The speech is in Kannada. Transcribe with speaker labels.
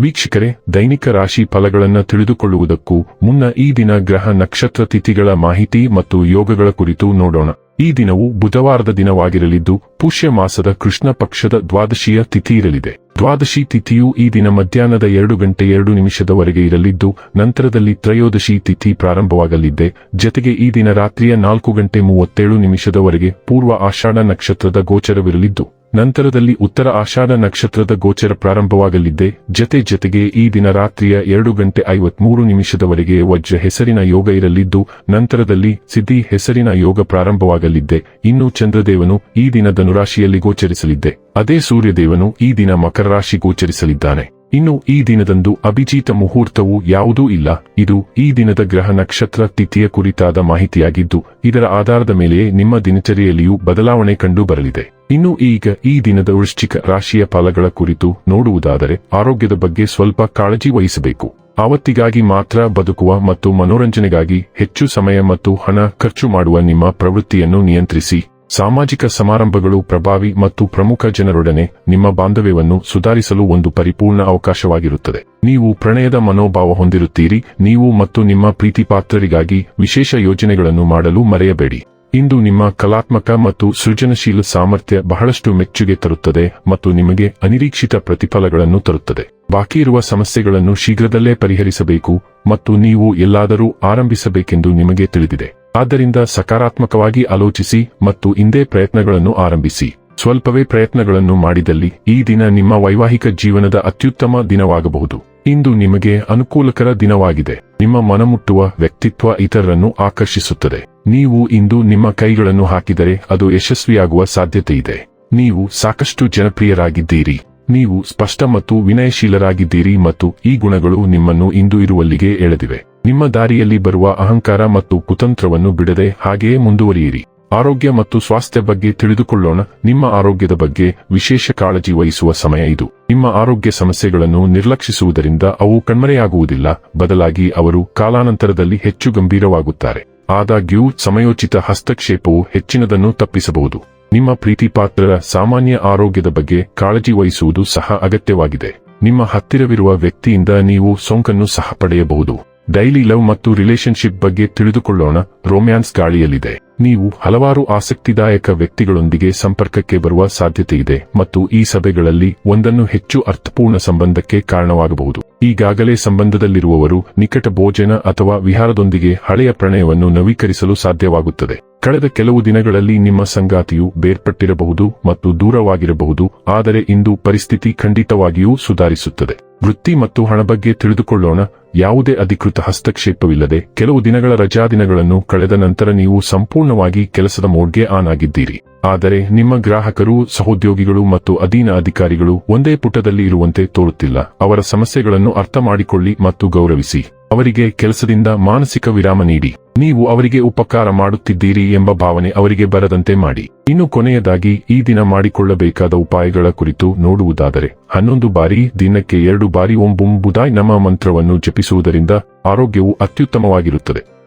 Speaker 1: ವೀಕ್ಷಕರೇ, ದೈನಿಕ ರಾಶಿ ಫಲಗಳನ್ನು ತಿಳಿದುಕೊಳ್ಳುವುದಕ್ಕೂ ಮುನ್ನ ಈ ದಿನ ಗ್ರಹ ನಕ್ಷತ್ರ ತಿಥಿಗಳ ಮಾಹಿತಿ ಮತ್ತು ಯೋಗಗಳ ಕುರಿತು ನೋಡೋಣ. ಈ ದಿನವು ಬುಧವಾರದ ದಿನವಾಗಿರಲಿದ್ದು, ಪುಷ್ಯ ಮಾಸದ ಕೃಷ್ಣ ಪಕ್ಷದ ದ್ವಾದಶಿಯ ತಿಥಿ ಇರಲಿದೆ. ದ್ವಾದಶಿ ತಿಥಿಯು ಈ ದಿನ ಮಧ್ಯಾಹ್ನದ ಎರಡು ಗಂಟೆ ಎರಡು ನಿಮಿಷದವರೆಗೆ ಇರಲಿದ್ದು, ನಂತರದಲ್ಲಿ ತ್ರಯೋದಶಿ ತಿಥಿ ಪ್ರಾರಂಭವಾಗಲಿದೆ. ಜತೆಗೆ ಈ ದಿನ ರಾತ್ರಿಯ ನಾಲ್ಕು ಗಂಟೆ ಮೂವತ್ತೇಳು ನಿಮಿಷದವರೆಗೆ ಪೂರ್ವ ಆಷಾಢ ನಕ್ಷತ್ರದ ಗೋಚರವಿರಲಿದ್ದು ನಂತರದಲ್ಲಿ ಉತ್ತರ ಆಷಾಢ ನಕ್ಷತ್ರದ ಗೋಚರ ಪ್ರಾರಂಭವಾಗಲಿದ್ದೆ ಜತೆ ಜತೆಗೆ ಈ ದಿನ ರಾತ್ರಿಯ ಎರಡು ಗಂಟೆ ಐವತ್ಮೂರು ನಿಮಿಷದವರೆಗೆ ವಜ್ರ ಹೆಸರಿನ ಯೋಗ ಇರಲಿದ್ದು, ನಂತರದಲ್ಲಿ ಸಿದ್ಧಿ ಹೆಸರಿನ ಯೋಗ ಪ್ರಾರಂಭವಾಗಲಿದ್ದೆ ಇನ್ನು ಚಂದ್ರದೇವನು ಈ ದಿನ ಧನುರಾಶಿಯಲ್ಲಿ ಗೋಚರಿಸಲಿದ್ದೆ ಅದೇ ಸೂರ್ಯದೇವನು ಈ ದಿನ ಮಕರ ರಾಶಿ ಗೋಚರಿಸಲಿದ್ದಾನೆ. ಇನ್ನು ಈ ದಿನದಂದು ಅಭಿಜಿತ ಮುಹೂರ್ತವು ಯಾವುದೂ ಇಲ್ಲ. ಇದು ಈ ದಿನದ ಗ್ರಹ ನಕ್ಷತ್ರ ತಿಥಿಯ ಕುರಿತಾದ ಮಾಹಿತಿಯಾಗಿದ್ದು, ಇದರ ಆಧಾರದ ಮೇಲೆಯೇ ನಿಮ್ಮ ದಿನಚರಿಯಲ್ಲಿಯೂ ಬದಲಾವಣೆ ಕಂಡು ಬರಲಿದೆ. ಇನ್ನು ಈಗ ಈ ದಿನದ ವೃಶ್ಚಿಕ ರಾಶಿಯ ಫಲಗಳ ಕುರಿತು ನೋಡುವುದಾದರೆ, ಆರೋಗ್ಯದ ಬಗ್ಗೆ ಸ್ವಲ್ಪ ಕಾಳಜಿ ವಹಿಸಬೇಕು. ಆವತ್ತಿಗಾಗಿ ಮಾತ್ರ ಬದುಕುವ ಮತ್ತು ಮನೋರಂಜನೆಗಾಗಿ ಹೆಚ್ಚು ಸಮಯ ಮತ್ತು ಹಣ ಖರ್ಚು ಮಾಡುವ ನಿಮ್ಮ ಪ್ರವೃತ್ತಿಯನ್ನು ನಿಯಂತ್ರಿಸಿ. ಸಾಮಾಜಿಕ ಸಮಾರಂಭಗಳು ಪ್ರಭಾವಿ ಮತ್ತು ಪ್ರಮುಖ ಜನರೊಡನೆ ನಿಮ್ಮ ಬಾಂಧವ್ಯವನ್ನು ಸುಧಾರಿಸಲು ಒಂದು ಪರಿಪೂರ್ಣ ಅವಕಾಶವಾಗಿರುತ್ತದೆ. ನೀವು ಪ್ರಣಯದ ಮನೋಭಾವ ಹೊಂದಿರುತ್ತೀರಿ. ನೀವು ಮತ್ತು ನಿಮ್ಮ ಪ್ರೀತಿಪಾತ್ರರಿಗಾಗಿ ವಿಶೇಷ ಯೋಜನೆಗಳನ್ನು ಮಾಡಲು ಮರೆಯಬೇಡಿ. ಇಂದು ನಿಮ್ಮ ಕಲಾತ್ಮಕ ಮತ್ತು ಸೃಜನಶೀಲ ಸಾಮರ್ಥ್ಯ ಬಹಳಷ್ಟು ಮೆಚ್ಚುಗೆ ತರುತ್ತದೆ ಮತ್ತು ನಿಮಗೆ ಅನಿರೀಕ್ಷಿತ ಪ್ರತಿಫಲಗಳನ್ನು ತರುತ್ತದೆ. ಬಾಕಿ ಇರುವ ಸಮಸ್ಯೆಗಳನ್ನು ಶೀಘ್ರದಲ್ಲೇ ಪರಿಹರಿಸಬೇಕು ಮತ್ತು ನೀವು ಎಲ್ಲಾದರೂ ಆರಂಭಿಸಬೇಕೆಂದು ನಿಮಗೆ ತಿಳಿದಿದೆ. ಆದ್ದರಿಂದ ಸಕಾರಾತ್ಮಕವಾಗಿ ಆಲೋಚಿಸಿ ಮತ್ತು ಇಂದೇ ಪ್ರಯತ್ನಗಳನ್ನು ಆರಂಭಿಸಿ. ಸ್ವಲ್ಪವೇ ಪ್ರಯತ್ನಗಳನ್ನು ಮಾಡಿದಲ್ಲಿ ಈ ದಿನ ನಿಮ್ಮ ವೈವಾಹಿಕ ಜೀವನದ ಅತ್ಯುತ್ತಮ ದಿನವಾಗಬಹುದು. ಇಂದು ನಿಮಗೆ ಅನುಕೂಲಕರ ದಿನವಾಗಿದೆ. ನಿಮ್ಮ ಮನಮುಟ್ಟುವ ವ್ಯಕ್ತಿತ್ವ ಇತರರನ್ನು ಆಕರ್ಷಿಸುತ್ತದೆ. ನೀವು ಇಂದು ನಿಮ್ಮ ಕೈಗಳನ್ನು ಹಾಕಿದರೆ ಅದು ಯಶಸ್ವಿಯಾಗುವ ಸಾಧ್ಯತೆ ಇದೆ ನೀವು ಸಾಕಷ್ಟು ಜನಪ್ರಿಯರಾಗಿದ್ದೀರಿ. ನೀವು ಸ್ಪಷ್ಟ ಮತ್ತು ವಿನಯಶೀಲರಾಗಿದ್ದೀರಿ ಮತ್ತು ಈ ಗುಣಗಳು ನಿಮ್ಮನ್ನು ಇಂದು ಇರುವಲ್ಲಿಗೆ ಎಳೆದಿವೆ. ನಿಮ್ಮ ದಾರಿಯಲ್ಲಿ ಬರುವ ಅಹಂಕಾರ ಮತ್ತು ಕುತಂತ್ರವನ್ನು ಬಿಡದೆ ಹಾಗೆಯೇ ಮುಂದುವರಿಯಿರಿ. ಆರೋಗ್ಯ ಮತ್ತು ಸ್ವಾಸ್ಥ್ಯ ಬಗ್ಗೆ ತಿಳಿದುಕೊಳ್ಳೋಣ. ನಿಮ್ಮ ಆರೋಗ್ಯದ ಬಗ್ಗೆ ವಿಶೇಷ ಕಾಳಜಿ ವಹಿಸುವ ಸಮಯ ಇದು. ನಿಮ್ಮ ಆರೋಗ್ಯ ಸಮಸ್ಯೆಗಳನ್ನು ನಿರ್ಲಕ್ಷಿಸುವುದರಿಂದ ಅವು ಕಣ್ಮರೆಯಾಗುವುದಿಲ್ಲ. ಬದಲಾಗಿ ಅವರು ಕಾಲಾನಂತರದಲ್ಲಿ ಹೆಚ್ಚು ಗಂಭೀರವಾಗುತ್ತಾರೆ. ಆದಾಗ್ಯೂ, ಸಮಯೋಚಿತ ಹಸ್ತಕ್ಷೇಪವು ಹೆಚ್ಚಿನದನ್ನು ತಪ್ಪಿಸಬಹುದು. ನಿಮ್ಮ ಪ್ರೀತಿಪಾತ್ರರ ಸಾಮಾನ್ಯ ಆರೋಗ್ಯದ ಬಗ್ಗೆ ಕಾಳಜಿ ವಹಿಸುವುದು ಸಹ ಅಗತ್ಯವಾಗಿದೆ. ನಿಮ್ಮ ಹತ್ತಿರವಿರುವ ವ್ಯಕ್ತಿಯಿಂದ ನೀವು ಸೋಂಕನ್ನು ಸಹ ಪಡೆಯಬಹುದು. ಡೈಲಿ ಲವ್ ಮತ್ತು ರಿಲೇಶನ್ಶಿಪ್ ಬಗ್ಗೆ ತಿಳಿದುಕೊಳ್ಳೋಣ. ರೋಮ್ಯಾನ್ಸ್ ಗಾಳಿಯಲ್ಲಿದೆ. ನೀವು ಹಲವಾರು ಆಸಕ್ತಿದಾಯಕ ವ್ಯಕ್ತಿಗಳೊಂದಿಗೆ ಸಂಪರ್ಕಕ್ಕೆ ಬರುವ ಸಾಧ್ಯತೆ ಇದೆ ಮತ್ತು ಈ ಸಭೆಗಳಲ್ಲಿ ಒಂದನ್ನು ಹೆಚ್ಚು ಅರ್ಥಪೂರ್ಣ ಸಂಬಂಧಕ್ಕೆ ಕಾರಣವಾಗಬಹುದು. ಈಗಾಗಲೇ ಸಂಬಂಧದಲ್ಲಿರುವವರು ನಿಕಟ ಭೋಜನ ಅಥವಾ ವಿಹಾರದೊಂದಿಗೆ ಹಳೆಯ ಪ್ರಣಯವನ್ನು ನವೀಕರಿಸಲು ಸಾಧ್ಯವಾಗುತ್ತದೆ. ಕಳೆದ ಕೆಲವು ದಿನಗಳಲ್ಲಿ ನಿಮ್ಮ ಸಂಗಾತಿಯು ಬೇರ್ಪಟ್ಟಿರಬಹುದು ಮತ್ತು ದೂರವಾಗಿರಬಹುದು, ಆದರೆ ಇಂದು ಪರಿಸ್ಥಿತಿ ಖಂಡಿತವಾಗಿಯೂ ಸುಧಾರಿಸುತ್ತದೆ. ವೃತ್ತಿ ಮತ್ತು ಹಣ ಬಗ್ಗೆ ತಿಳಿದುಕೊಳ್ಳೋಣ, ಯಾವುದೇ ಅಧಿಕೃತ ಹಸ್ತಕ್ಷೇಪವಿಲ್ಲದೆ ಕೆಲವು ದಿನಗಳ ರಜಾದಿನಗಳನ್ನು ಕಳೆದ ನಂತರ ನೀವು ಸಂಪೂರ್ಣವಾಗಿ ಕೆಲಸದ ಮೋಡ್ಗೆ ಆನ್ ಆಗಿದ್ದೀರಿ ಆದರೆ ನಿಮ್ಮ ಗ್ರಾಹಕರು, ಸಹೋದ್ಯೋಗಿಗಳು ಮತ್ತು ಅಧೀನ ಅಧಿಕಾರಿಗಳು ಒಂದೇ ಪುಟದಲ್ಲಿ ಇರುವಂತೆ ತೋರುತ್ತಿಲ್ಲ. ಅವರ ಸಮಸ್ಯೆಗಳನ್ನು ಅರ್ಥ ಮಾಡಿಕೊಳ್ಳಿ ಮತ್ತು ಗೌರವಿಸಿ. ಅವರಿಗೆ ಕೆಲಸದಿಂದ ಮಾನಸಿಕ ವಿರಾಮ ನೀಡಿ. ನೀವು ಅವರಿಗೆ ಉಪಕಾರ ಮಾಡುತ್ತಿದ್ದೀರಿ ಎಂಬ ಭಾವನೆ ಅವರಿಗೆ ಬರದಂತೆ ಮಾಡಿ. ಇನ್ನು ಕೊನೆಯದಾಗಿ, ಈ ದಿನ ಮಾಡಿಕೊಳ್ಳಬೇಕಾದ ಉಪಾಯಗಳ ಕುರಿತು ನೋಡುವುದಾದರೆ, ಹನ್ನೊಂದು ಬಾರಿ ದಿನಕ್ಕೆ ಎರಡು ಬಾರಿ ಒಂಬುಂಬುದಾಯ್ ನಮ್ಮ ಮಂತ್ರವನ್ನು ಜಪಿಸುವುದರಿಂದ ಆರೋಗ್ಯವು ಅತ್ಯುತ್ತಮವಾಗಿರುತ್ತದೆ.